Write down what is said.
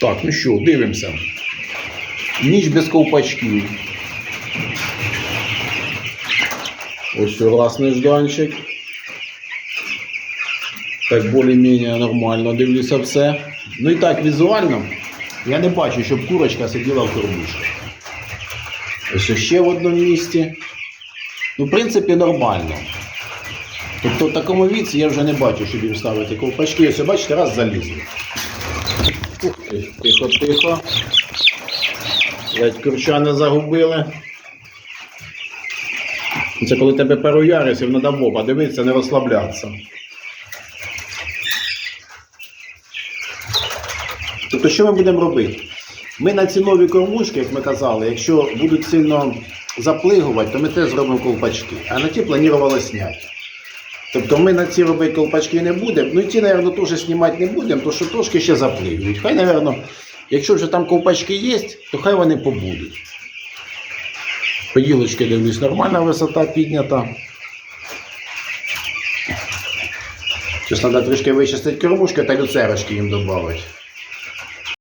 Так, ну що, дивимося. Ніч без ковпачків. Ось раз нежданчик. Так більш-менш нормально дивлюся все. Ну і так візуально я не бачу, щоб курочка сиділа в кормушці. Ось ще в одному місці. Ну, в принципі, нормально. Тобто в такому віці я вже не бачу, щоб їм ставити ковпачки. Ось, бачите, раз залізли. Ух ти, тихо, тихо. Ледь курча не загубили. Це коли тебе пару ярусів треба в оба дивитися, не розслаблятися. Тобто, що ми будемо робити? Ми на ці нові кормушки, як ми казали, якщо будуть сильно заплигувати, то ми теж зробимо ковпачки. А на ті планували зняти. Тобто ми на ці робити колпачки не будемо. Ну і ті, мабуть, теж знімати не будемо, тому що трошки ще заплигують. Хай, мабуть, якщо вже там ковпачки є, то хай вони побудуть. Поділочки дивлюсь, нормальна висота піднята. Зараз треба трішки вичистити кормушки та люцерочки їм додати.